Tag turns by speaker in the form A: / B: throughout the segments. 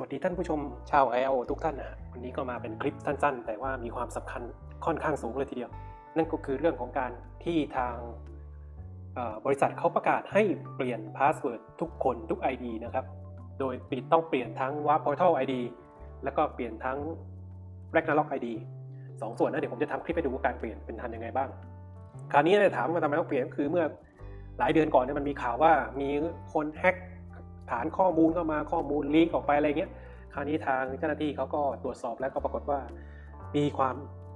A: วัสดีท่านผู้ชมชาว i อ o ทุกท่านนะฮะวันนี้ก็มาเป็นคลิปสั้น ๆ แต่ว่ามีความสำคัญค่อนข้างสูงเลยทีเดียว นั่นก็คือเรื่องของการที่ทางบริษัทเขาประกาศให้เปลี่ยนพาสเวิร์ดทุกคนทุก ID นะครับ โดยปิดต้องเปลี่ยนทั้ง Warp Portal ID แล้วก็เปลี่ยนทั้ง Ragnarok ID สองส่วนนะเดี๋ยวผมจะทำคลิปให้ดูว่าการเปลี่ยนเป็นทันยังไงบ้าง คราวนี้เนี่ยถามว่าทำไมต้องเปลี่ยนคือเมื่อหลายเดือนก่อนเนี่ยมันมีข่าวว่ามีคนแฮ็ก ฐานข้อมูลเข้ามาข้อมูลลีกออกไปอะไรเงี้ยคราวนี้ทางเจ้าหน้าที่เขาก็ตรวจสอบแล้วก็ปรากฏว่า มีความ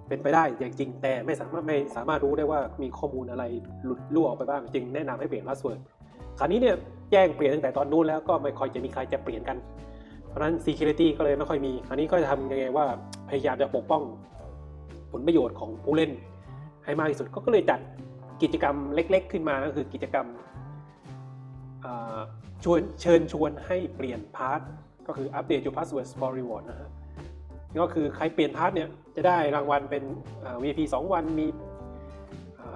A: เป็นไปได้อย่างจริง แต่ไม่สามารถไม่สามารถรู้ได้ว่ามีข้อมูลอะไรหลุดรั่วออกไปบ้างจึงแนะนำให้เปลี่ยนพาสเวิร์ดคราวนี้เนี่ยแจ้งเปลี่ยนตั้งแต่ตอนนู้นแล้วก็ไม่ค่อยจะมีใครจะเปลี่ยนกัน เพราะนั้น security ก็เลยไม่ค่อยมี คราวนี้ก็จะทำยังไงว่าพยายามจะปกป้องผลประโยชน์ของผู้เล่นให้มากที่สุดก็เลยจัดกิจกรรมเล็ก ๆ ขึ้นมาก็คือกิจกรรม ชวนเชิญชวนให้เปลี่ยนพาสก็คืออัปเดต your password for reward นะฮะก็คือใครเปลี่ยนพาร์ทเนี่ยจะได้รางวัลเป็นเอ่อ VIP 2 วันมี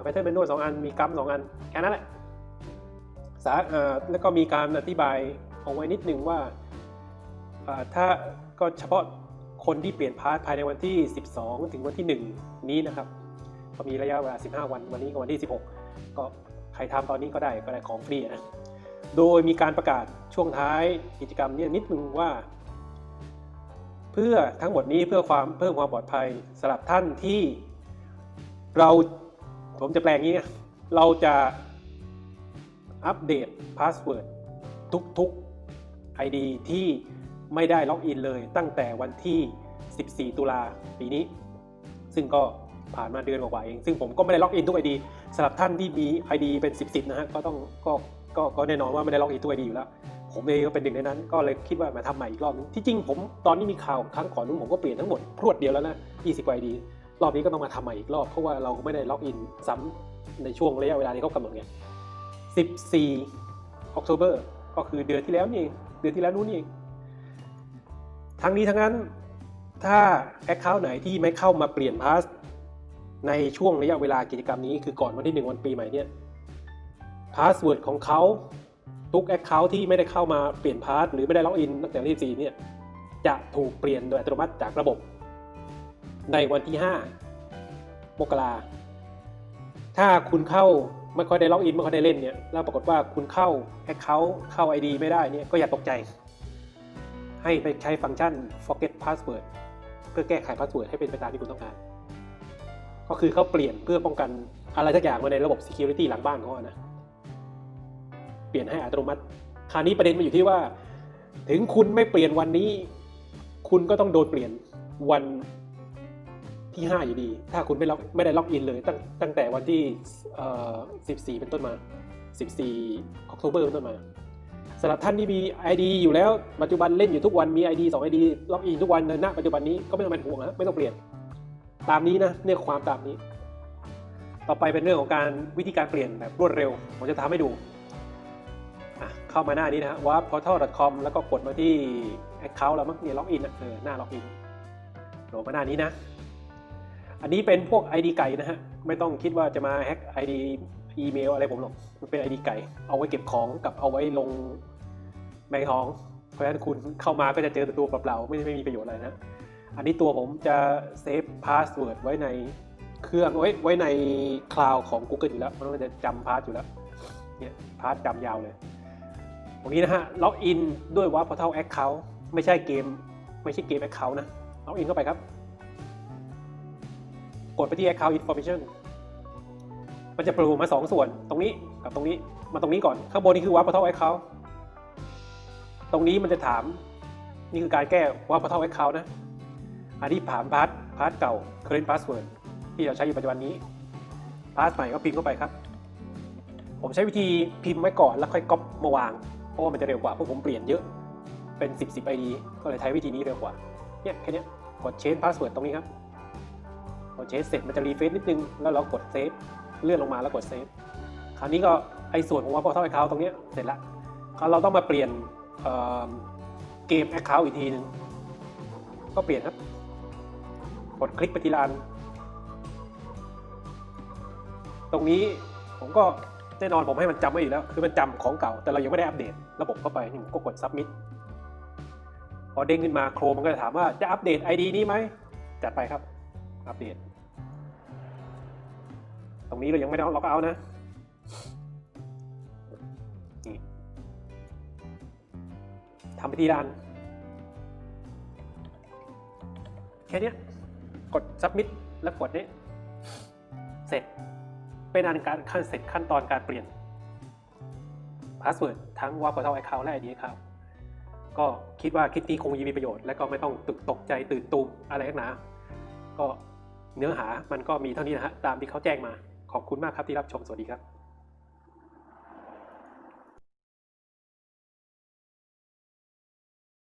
A: แพทเทิร์นเป็นนวด2อันมีกัม2อัน แค่นั้นแหละสาแล้วก็มีการอธิบายเอาไว้นิดนึงว่าถ้าก็เฉพาะคนที่เปลี่ยนพาร์ทภายในวันที่ 12 ถึงวันที่ 1 นี้นะครับ ก็มีระยะเวลา 15 วันวันนี้กับวันที่ 16 ก็ใครทำตอนนี้ก็ได้ก็ได้ของฟรีนะ โดยมีการประกาศช่วงท้ายกิจกรรมนี้นิดนึงว่า เพื่อทั้งหมดนี้เพื่อความเพิ่มความปลอดภัยสำหรับท่านที่เราผมจะแปลงนี้ เราจะอัปเดตพาสเวิร์ดทุกๆ ID ที่ไม่ได้ล็อกอินเลยตั้งแต่วันที่ 14 ตุลาปีนี้ ซึ่งก็ผ่านมาเดือนกว่าเอง ซึ่งผมก็ไม่ได้ล็อกอินทุก ID สำหรับท่านที่มี ID เป็น 10 10นะฮะก็ต้องก็ ก็ก็แน่นอนว่าไม่ได้ล็อกอินทุก ID อยู่แล้ว ผมเองก็เป็นหนึ่งในนั้น ก็เลยคิดว่ามาทำใหม่อีกรอบนึงที่จริงผมตอนนี้มีข่าวครั้งก่อนนู้นผมก็เปลี่ยนทั้งหมดพรวดเดียวแล้วนะ20กว่า ID รอบนี้ก็ต้องมาทำใหม่อีกรอบเพราะว่าเราไม่ได้ล็อกอินซ้ำในช่วงระยะเวลาที่เขากำหนดไง14 October ก็คือเดือนที่แล้วนี่เองเดือนที่แล้วนู้นนี่เองทั้งนี้ทั้งนั้นถ้า Account ไหนที่ไม่เข้ามาเปลี่ยนพาสในช่วงระยะเวลากิจกรรมนี้คือก่อนวันที่ 1 วันปีใหม่เนี่ย พาสเวิร์ดของเขาทุก Account ที่ไม่ได้เข้ามาเปลี่ยนพาสหรือไม่ได้ล็อกอินตั้งแต่วันที่4เนี่ยจะถูกเปลี่ยนโดยอัตโนมัติจากระบบ ในวันที่ 5 มกราถ้าคุณเข้าไม่ค่อยได้ล็อกอินไม่ค่อยได้เล่นเนี่ยแล้วปรากฏว่าคุณเข้า Account เข้า ID ไม่ได้เนี่ยก็อย่าตกใจ ให้ไปใช้ฟังก์ชัน forget password เพื่อแก้ไขพาสเวิร์ดให้เป็นไปตามที่คุณต้องการ ก็คือเขาเปลี่ยนเพื่อป้องกันอะไรสักอย่างมาในระบบ security หลังบ้านเขาอะนะ เปลี่ยนให้อัตโนมัติ คราวนี้ประเด็นมันอยู่ที่ว่า ถึงคุณไม่เปลี่ยนวันนี้ คุณก็ต้องโดนเปลี่ยนวันที่ 5 อยู่ดี ถ้าคุณไม่ล็อกไม่ได้ล็อกอินเลยตั้งตั้งแต่วันที่ 14 เป็นต้นมา 14 October เป็นต้นมาสำหรับท่านที่มี ID อยู่แล้วปัจจุบันเล่นอยู่ทุกวันมี ID 2 ID ล็อกอินทุกวันในณปัจจุบันนี้ก็ไม่ต้องเป็นห่วงนะไม่ต้องเปลี่ยนตามนี้นะเนื้อความตามนี้ ต่อไปเป็นเรื่องของการวิธีการเปลี่ยนแบบรวดเร็ว ผมจะทำให้ดู เข้ามาหน้านี้นะฮะ warportal.com แล้วก็กดมาที่ account เรามั้งเนี่ยล็อกอินเออหน้าล็อกอินโหลดมาหน้านี้นะ อันนี้เป็นพวก ID ไก่นะฮะ ไม่ต้องคิดว่าจะมาแฮ็ก ID อีเมลอะไรผมหรอก มันเป็น ID ไก่ เอาไว้เก็บของกับเอาไว้ลงแบงค์ทอง เพราะฉะนั้นคุณเข้ามาก็จะเจอตัวเปล่าๆไม่ไม่มีประโยชน์อะไรนะ อันนี้ตัวผมจะเซฟพาสเวิร์ดไว้ในเครื่องไว้ไว้ในคลาวด์ของ Google อยู่แล้ว มันก็จะจำพาสอยู่แล้ว เนี่ยพาสจำยาวเลย ตรงนี้นะฮะล็อกอินด้วย Warp Portal Account ไม่ใช่เกม ไม่ใช่เกม Account นะล็อกอินเข้าไปครับ กดไปที่ Account Information มันจะโผล่มาสองส่วน ตรงนี้กับตรงนี้มาตรงนี้ก่อน ข้างบนนี่คือ Warp Portal Account ตรงนี้มันจะถาม นี่คือการแก้ Warp Portal Account นะอันนี้ผ่านพาร์ทพาร์ทเก่า current password ที่เราใช้อยู่ปัจจุบันนี้พาร์ทใหม่ก็พิมพ์เข้าไปครับ ผมใช้วิธีพิมพ์ไว้ก่อนแล้วค่อยก๊อปมาวาง เพราะว่ามันจะเร็วกว่าพราะผมเปลี่ยนเยอะเป็น10 10 ID ก็เลยใช้วิธีนี้เร็วกว่าเนี่ยแค่นี้กด change password ตรงนี้ครับกด change เสร็จมันจะรีเฟซนิดนึงแล้วเรากด save เลื่อนลงมาแล้วกด save คราวนี้ก็ไอ้ส่วนของว่าพอเท่า account ตรงนี้เสร็จละคราวเราต้องมาเปลี่ยนเเกม account อีกทีนึงก็เปลี่ยนครับ กดคลิกไปทีละอันตรงนี้ผมก็ แน่นอนผมให้มันจำไว้อยู่แล้ว คือมันจำของเก่า แต่เรายังไม่ได้อัปเดต ระบบเข้าไปผมก็กด submit พอเด้งขึ้นมาโครมมันก็จะถามว่าจะอัปเดต ID นี้ไหม จัดไปครับ อัปเดต ตรงนี้เรายังไม่ได้ล็อกเอานะทำพิธีดันแค่นี้กด submit แล้วกดนี้ เสร็จ เป็นอันการขั้นเสร็จขั้นตอนการเปลี่ยนพาสเวิร์ดทั้ง w a p o r t a l Account และ ID Account ก็คิดว่าคลิปนี้คงมีประโยชน์ และก็ไม่ต้องตึกตกใจตื่นตูมอะไรนักหนา ก็เนื้อหามันก็มีเท่านี้นะฮะตามที่เขาแจ้งมา ขอบคุณมากครับที่รับชมสวัสดีครับ